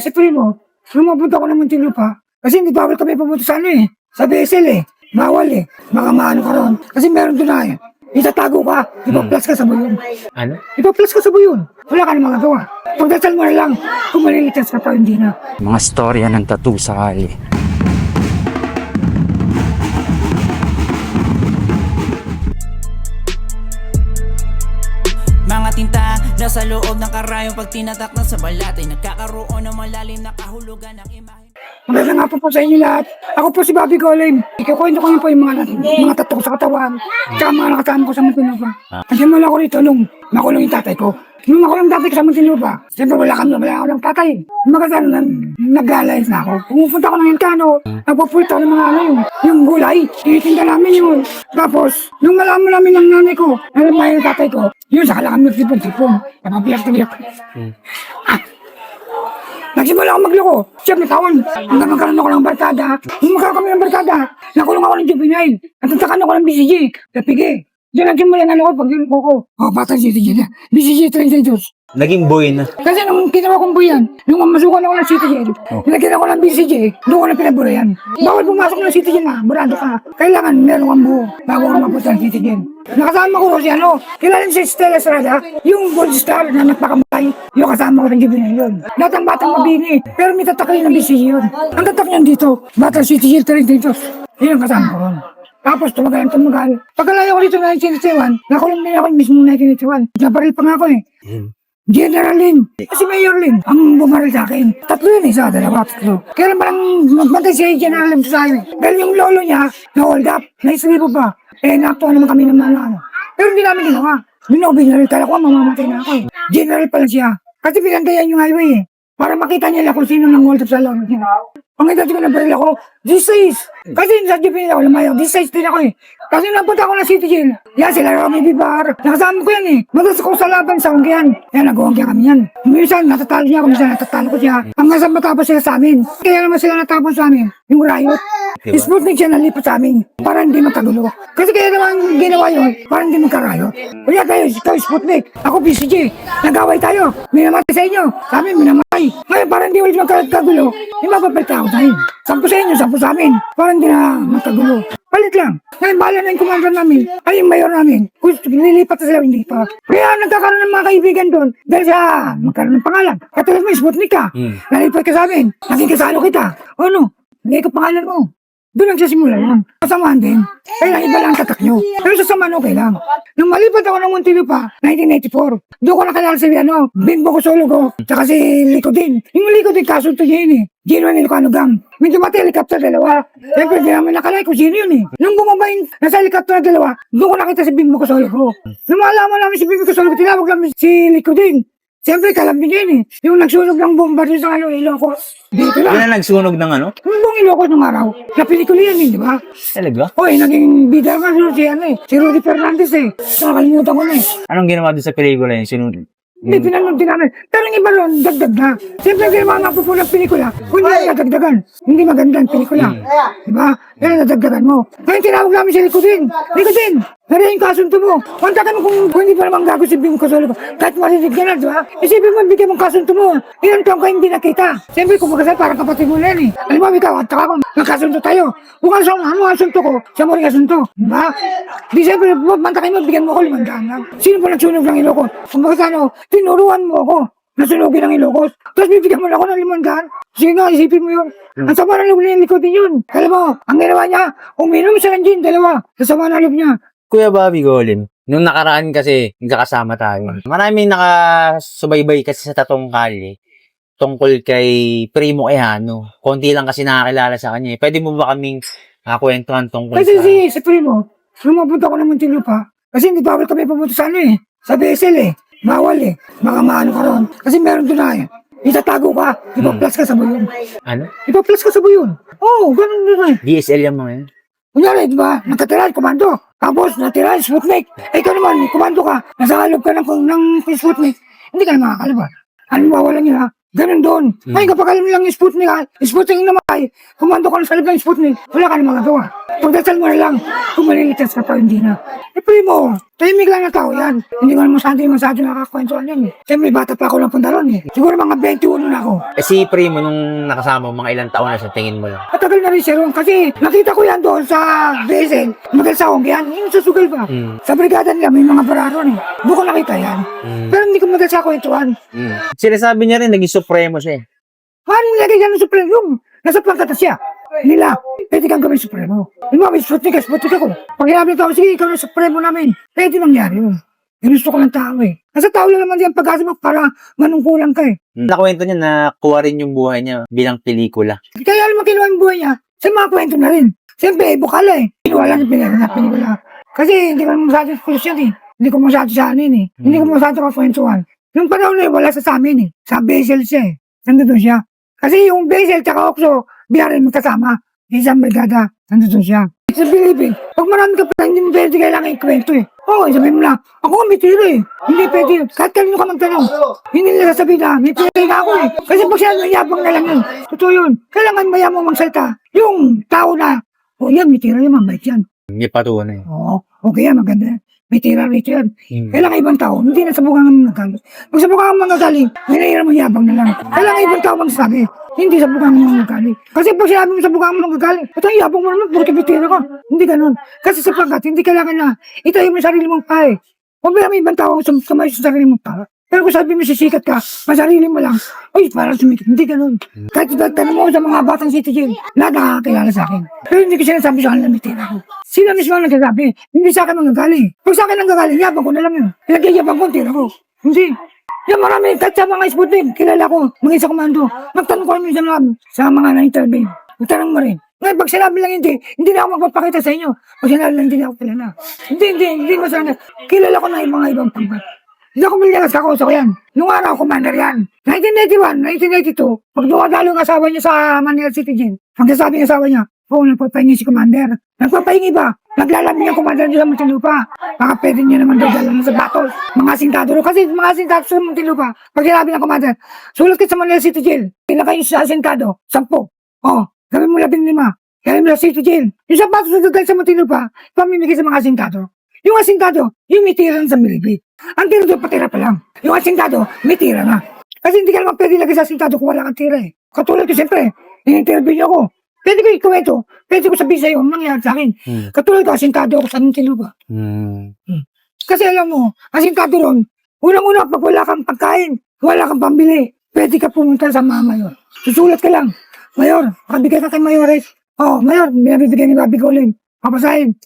si Primo, lumapunta ko ng Muntinlupa. Kasi hindi bawal kami pumunta sa ano eh. Sa BSL eh. Bawal eh. Baka maano ka ron. Kasi meron doon na eh. Itatago ka. Ipa-plus ka sa buyon. Ano? Ipa-plus ka sa buyon. Wala ka na magagawa. Pagdasal mo na lang. Kung malilitas ka pa, hindi na. Mga storya ng tattoo sa kali. Nasa loob ng karayong pag tinatak na sa balat ay nagkakaroon ng malalim na kahulugan ng imahe. Maganda nga po po sa inyo lahat. Ako po si Bobby Golim. Ikukwento ko yun po yung mga, mga tattoo ko sa katawan. Tsaka mga nakasama ko sa Muntinlupa. Kasi mula ko rito nung makulong yung tatay ko. Nung makulong yung tatay ko sa Muntinlupa, siyempre wala kami, wala ako ng tatay. Maganda na, nag-alayas na ako. Pumupunta ako ng Elcano, nagpupulta ng mga ano yung, yung gulay. Tinitinda namin yun. Tapos, nung malaman namin ng nanay ko, na may yung tatay ko, yun, saka lang nagsipon-sipon. Napapiyak-tiyak. Ah, Nagsimula ako magloko. Siyempre taon. Hanggang magkaroon ako ng barkada. Nung magkaroon kami ng barkada, nakulong ako ng juvenile. Natatakan ako ng BCG. Napige. Diyan nagsimula na ako pag ko ko. Oh, bata si BCG na. BCG 32. Naging boy na. Kasi nung ginawa kong buyan, nung mamasukan ako ng City Jail, nilagyan ako ng BCJ, doon ko na pinaburayan. Bawal pumasok ng City Jail na, burado ka. Kailangan meron kang buo bago ka mapunta ng City Jail. Nakasama ko si ano, kilala si Stella Estrada, yung gold star na nagpakamatay, yung kasama ko ng juvenile yun. Lahat ng batang mabini, pero may tatakli ng BCJ yun. Ang tatak niyan dito, Batang City Jail 32. Yun ang kasama ko ron. Tapos tumagal ang tumagal. Pagkalayo ko dito na 1981, nakulong din ako mismo 1981. Nabaril pa nga ako eh. General Lin, si Mayor Lin, ang bumaril sa akin. Tatlo yun, isa, dalawa, tatlo. Kaya naman ang magbantay si General Lin sa akin. Dahil yung lolo niya, na-hold up, naislipo pa. Eh, nakatuwa naman kami ng mga ano. Pero hindi namin ginawa. Binobinaril, kala ko mamamatay na ako eh. General pala siya. Kasi pinantayan yung highway eh. Para makita nila kung sino nang hold up sa lolo niya. Ang edad ko na baril ako, 16. Kasi sa Japan ako lumayo, 16 din ako eh. Kasi napunta ako ng City Jail. Yan sila Romy Bibar. Nakasama ko yan eh. Magas ko sa laban sa Ongkian. Yan, nag-Ongkian kami yan. Minsan natatalo niya ako, minsan natatalo ko siya. Hanggang sa matapos sila sa amin. Kaya naman sila natapos sa amin. Yung riot. Diba? Sputnik siya nalipat sa amin. Para hindi matagulo. Kasi kaya naman ginawa yun. Para hindi magka-riot. Kaya tayo, ikaw Sputnik. Ako PCG. Nag-away tayo. Minamatay sa inyo. Sa amin, minamatay. Ngayon, para hindi ulit magkagulo, hindi mapapalita ako tayo. Sampu sa inyo, sampu sa amin. Para hindi na magkagulo. Palit lang. Ngayon, bahala na yung commander namin. Ay, yung mayor namin. Kung nilipat na sila, hindi pa. Kaya nagkakaroon ng mga kaibigan doon. Dahil sa magkaroon ng pangalan. Katulad mo, Sputnik ka. Hmm. Nalipat ka sa amin. Naging kasalo kita. O ano? Hindi ka pangalan mo. Doon nagsisimula yan. Kasamahan din. Kaya lang iba lang ang tatak nyo. Pero sa samaan okay lang. Nung malipat ako ng Muntinlupa, 1984, doon ko nakilala si ano, Bimbo Kusologo, tsaka si Liko din. Yung Liko din, kasunto niya yun eh. Gino ni Lucano Gang. May dumating helicopter dalawa. Siyempre, di namin nakalay kung sino yun eh. Nung bumaba yung nasa helicopter na dalawa, doon ko nakita si Bimbo Kusologo. Nung malaman namin si Bimbo Kusologo, tinawag namin si Liko din. Siyempre, kalambing yun eh. Yung nagsunog ng bomba doon sa ano, Ilocos. Dito lang. Yan ang nagsunog ng ano? Yung buong Ilocos nung araw, na pelikula yan eh, di ba? Talaga? Oy, naging bida nga si ano eh, si Rudy Fernandez eh. Nakalimutan ko na eh. Anong ginawa doon sa pelikula yun? Sinun... Hindi, pinanood din namin. Pero yung iba ron, dagdag na. Siyempre, ginawa nga po po ng pelikula. Kung hindi nadagdagan, hindi maganda ang pelikula. Di ba? Kaya nadagdagan mo. Kaya tinawag namin si Licodin. Licodin! Nari yung kasunto mo. Kontakan mo kung, kung hindi pa naman gago si Bing Kasolo ko. Kahit marinig na, di ba? Isipin mo, bigyan mong kasunto mo. Ilan taong ka hindi nakita. Siyempre, kung magkasal, parang kapatid mo na yan eh. Alam mo, ikaw, at saka ako, nagkasunto tayo. Kung ano, ano ang asunto ko, siya mo rin asunto. Di ba? Di siyempre, mantakin mo, bigyan mo ako limandaan lang. Sino pa nagsunog ng iloko? Kung bakit ano, tinuruan mo ako. Nasunogin ang Ilocos. Tapos bibigyan mo na ako ng limandaan. Sige nga, isipin mo yun. Ang sama ng loob niya, likod din yun. Alam mo, ang ginawa niya, uminom siya ng gin, dalawa. Sa sama ng loob niya. Kuya Bobby Golem, nung nakaraan kasi, nagkakasama tayo. Maraming nakasubaybay kasi sa tatong kali tungkol kay Primo Ehano. Konti lang kasi nakakilala sa kanya. eh. Pwede mo ba kaming uh, kwentuhan tungkol Kasi sa... si, si Primo, lumapunta ko ng Muntinlupa. Kasi hindi bawal kami pumunta sa ano eh. Sa BSL eh. Bawal eh. Baka maano ka ron. Kasi meron doon na eh. Itatago ka. Ipa-plus ka sa buyon. Ano? Ipa-plus ka sa buyon. Oo, oh, ganun doon eh. DSL yung mga yun? Kunyari, di ba? Nakatira, komando. Tapos, natira, Sputnik. Eh, ikaw naman, komando ka. Nasa kalog ka ng, ng Sputnik. Hindi ka na makakalabas. Ano mawalan nila? Ganun doon. Hmm. Ngayon kapag alam nilang Sputnik, Sputnik yung namatay, kumando ka na sa loob ng Sputnik, wala ka na magagawa. Pagdasal mo na lang, kung malilitas ka pa, hindi na. Eh, primo, tahimik lang na tao yan. Hindi ko naman masyado masyado nakakwentuhan eh. Siyempre, bata pa ako lang punta ron eh. Siguro mga 21 na ako. Eh si Primo, nung nakasama mo, mga ilang taon na sa tingin mo lang. Matagal na rin siya ron kasi nakita ko yan doon sa Besen. Magal sa Hong yan, yung susugal pa. Mm. Sa brigada nila, may mga bara ron eh. Doon ko nakita yan. Mm. Pero hindi ko magal sa kwentuhan. Mm. Sinasabi niya rin, naging supremo siya eh. Paano nilagay yan ng Supremo? Yung nasa plangkata siya. Nila, pwede kang gawin Supremo. Yung mga may Sputnik Sputnik ako. Pag hinabi tao, sige, ikaw na Supremo namin. Pwede mangyari yun. Yung gusto ko ng tao eh. Nasa tao lang naman yan pag-asa mo para manungkulan ka eh. Mm. Nakwento niya na kuha rin yung buhay niya bilang pelikula. Kaya alam mo kinuha yung buhay niya, sa mga kwento na rin. Siyempre, bukala eh. Kinuha lang yung pinag na pelikula. Kasi hindi ko masyado yan eh. Hindi ko masyado sa anin eh. Hindi ko masyado kakwentuhan. Yung panahon na yun, wala sa amin eh. Sa Basel siya eh. Nandito siya. Kasi yung Basel tsaka Oxo, biyarin magkasama. Isang brigada, nandito siya. Sa Philippines, pag marami ka pa, hindi mo pwede kailangan ikwento eh. Oo, sabihin mo lang, ako may tira eh. Hindi pwede yun. Kahit kanino ka magtanong, hindi nila sasabihin na, may tira na ako eh. Kasi pag sinabi, yabang na lang yun. Totoo yun. Kailangan maya mo magsalita. Yung tao na, oh yan, may tira yan, mabait yan. Hindi patunay. Oo, okay yan, maganda. May tira rito yan. Mm. Kailangan ibang tao, hindi na sabukan ng mga galit. Pag sabukan ng mga galing, hinahira mo yabang na lang. Kailangan ibang tao magsabi, hindi sabukan ng mga galing. Kasi pag sinabi mo sabukan mo ng mga galing, ito yung yabang mo naman, puro bitira ka. Hindi ganun. Kasi sapagkat, hindi kailangan na itayo mo yung sarili mong pae. Huwag mo may ibang tao ang sum- sumayo sa sarili mong pae. Pero kung sabi mo sisikat ka, masarili mo lang, uy, parang sumikat. Hindi ganun. Kahit tanong mo sa mga batang citizen, lahat nakakakilala sa akin. Pero hindi ko sinasabi sa kanila may tira ko. Sila mismo ang nagsasabi, hindi sa akin manggagaling. Pag sa akin nanggagaling, yabang ko na lang yun. Pinagyayabang ko, ang tira ko. Hindi. Yung marami, kahit sa mga Sputnik, kilala ko, mga isa komando. Magtanong ko rin sa mga, sa mga na-intervene. Magtanong mo rin. Ngayon, pag sinabi lang hindi, hindi na ako magpapakita sa inyo. Pag sinabi lang hindi na ako kilala. Hindi, hindi, hindi mo sana. Kilala ko na yung mga ibang pangkat. Hindi ako miliyagas ako sa yan. Nung araw, commander yan. 1981, 1982, pag dumadalo ang asawa niya sa Manila City Gym, pagkasabi ng asawa niya, Oo, nagpapahingi si commander. Nagpapahingi ba? Naglalami ng commander niya sa Muntinlupa. Baka pwede niya naman daw dala sa battles. Mga sintado ro. Kasi mga sintado sa Muntinlupa. Pag sinabi ng commander, sulat ka sa Manila City Jail. Pila kayo sa sintado. Sampo. Oh, gawin mo labing lima. Gawin mo sa City Jail. Yung sapatos na dagdag sa Muntinlupa, pamimigay sa mga sintado. Yung asintado, yung may tira sa milipit. Ang tira doon, patira pa lang. Yung asintado, may tira na. Kasi hindi ka naman pwede lagay sa asintado kung wala kang tira eh. Katulad ko siyempre, in-interview niyo ako. Pwede ko ikuwento. Pwede ko sabihin sa'yo ang nangyari sa akin. Mm. Katulad ko, asintado ako sa Muntinlupa. Mm. Kasi alam mo, asintado ron, unang-una, pag wala kang pagkain, wala kang pambili, pwede ka pumunta sa mga mayor. Susulat ka lang. Mayor, pakabigay ka kay Mayores. Oh, Mayor, binabibigay ni Bobby Golin. Papasahin.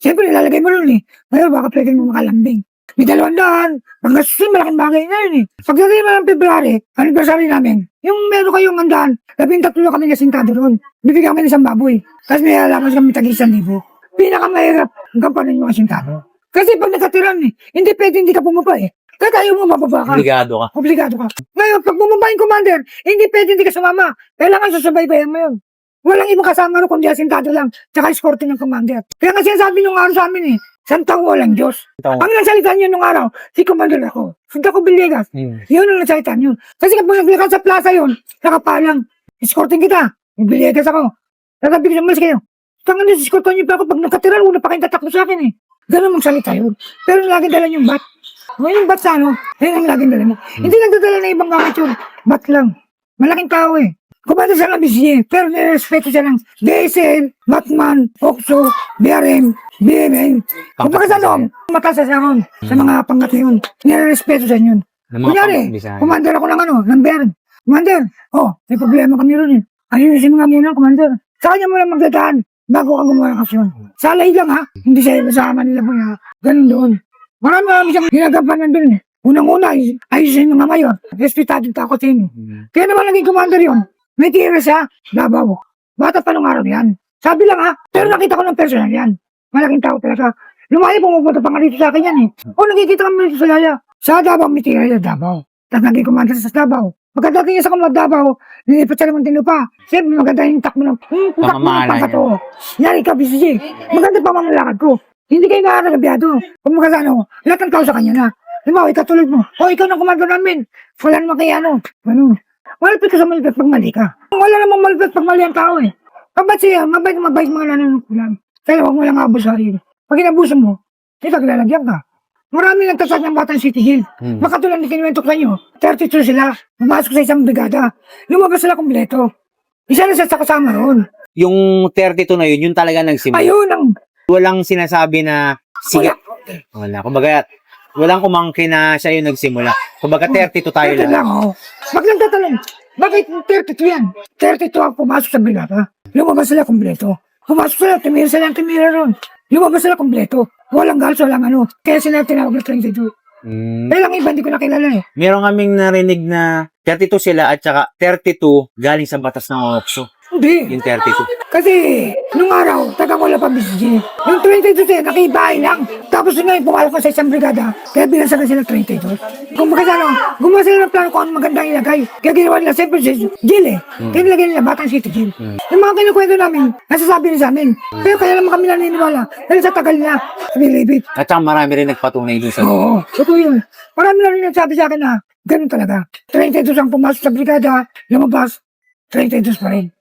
Siyempre, ilalagay mo ron eh. Mayor, baka pwede mo makalambing. May dalawang daan. Pag nasusun, malaking bagay na yun eh. Pagdating mo ng February, anniversary namin, yung meron kayong handaan, labing tatlo na kami nasintado ron. Bibigyan kami ng isang baboy. Tapos may alaman kami tag isang libo. Pinakamahirap ang kampanan yung asintado. Kasi pag nakatiran eh, hindi pwede hindi ka bumaba eh. Kaya tayo mo mababa ka. Obligado ka. Obligado ka. Ngayon, pag bumaba yung commander, hindi pwede hindi ka sumama. Kailangan susubaybayan mo yun. Walang ibang kasama ro kundi asintado lang, tsaka escorte ng commander. Kaya nga sinasabi nung araw sa amin eh, Santang walang Diyos. Taon. Ang nagsalita niyo nung araw, si Commander ako. Sunta ko Villegas. Mm. Yun ang nagsalita niyo. Kasi kapag naglakad sa plaza yun, nakapalang, escorting kita. May Villegas ako. Tatabi ko siya, malis kayo. Tangan niyo, escortan niyo pa ako. Pag nakatira, una pa kayong tatakbo sa akin eh. Ganun magsalita yun. Pero lagi dala yung bat. Ngayon yung bat sa ano, yun ang laging dala mo. Hindi nagdadala na ibang gamit yun. Bat lang. Malaking tao eh. Kumanda siya ng BCA, pero nirespeto siya ng DSL, Batman, Oxo, BRM, BMN. Kung baka sa loob, mataas siya ron sa mga pangat yun. Nirespeto siya yun. Kunyari, commander ako ng ano, ng BRM. Commander, oh, may problema kami ron eh. Ayusin mo nga muna, commander. Sa kanya mo lang magdadaan bago ka gumawa ng aksyon. Salay lang ha, hindi siya sa Manila po ha. Ganun doon. Marami marami siyang ginagampanan doon eh. Unang-una, ay- ayusin ng mayor. Respetado takotin. Mm. Kaya naman naging commander yun. May tira siya, Davao. Bata pa nung araw yan. Sabi lang ha, pero nakita ko ng personal yan. Malaking tao talaga. Lumayo pumupunta pa nga dito sa akin yan eh. O nakikita kami dito sa Yaya. Sa Davao, may tira yan, Davao. Tapos naging commander sa Davao. Pagkadating niya sa kamad Davao, nilipat siya naman tinupa. Siyempre maganda yung takbo ng, hmm, takbo ng Pamamahala pangkato. Yan, ikaw, BCG. Maganda pa mamalakad ko. Hindi kayo nakakagabyado. Kung mga ano, lahat ng tao sa kanya na. Halimbawa, ikaw tulad mo. O, ikaw na komando namin. Wala naman kaya ano. Ganun. Malapit ka sa malapit pag mali ka. Wala namang malapit pag mali ang tao eh. Kabat siya, mabait na mabait mga nananukulan. Kaya huwag mo lang abusahin. Pag inabuso mo, ito lalagyan ka. Marami nagtasat ng Batang City Hill. Hmm. Makatulad ni kinuwento ko sa inyo, 32 sila. Pumasok sa isang brigada. Lumabas sila kumpleto. Isa na sa kasama roon. Yung 32 na yun, yun talaga nagsimula. Ayun ang Walang sinasabi na siga. Wala. Wala. Kumbaga, walang kumangkin na siya yung nagsimula. Kumbaga, 32 tayo Ito lang. lang, oh. Wag lang tatanong, bakit 32 yan? 32 ang pumasok sa brigada. Lumabas sila kumpleto. Pumasok sila, tumira sila, tumira ron. Lumabas sila kumpleto. Walang galos, walang ano. Kaya sila tinawag na 32. Mm, Kaya lang iba, hindi ko nakilala eh. meron kaming narinig na 32 sila at saka 32 galing sa batas ng OXO. Hindi. Yung 32. Kasi, nung araw, taga wala pa BCG. Yung 22 sila, nakibahay lang. Tapos yun ngayon, pumalok ka sa isang brigada. Kaya binasagan sila 32. Kung baka ano, gumawa sila ng plano kung ano magandang ilagay. Kaya ginawa nila, siyempre, si Jill eh. Kaya nilagay nila, Batang City Jill. Yung mga kinukwento namin, nasasabi nila sa amin. Kaya kaya naman kami naniniwala. Dahil sa tagal na, sabi Libit. At saka marami rin nagpatunay dun sa... Oo, totoo yun. Marami na rin nagsabi sa akin na, ganun talaga. 32 ang pumasok sa brigada, lumabas, 32 pa rin.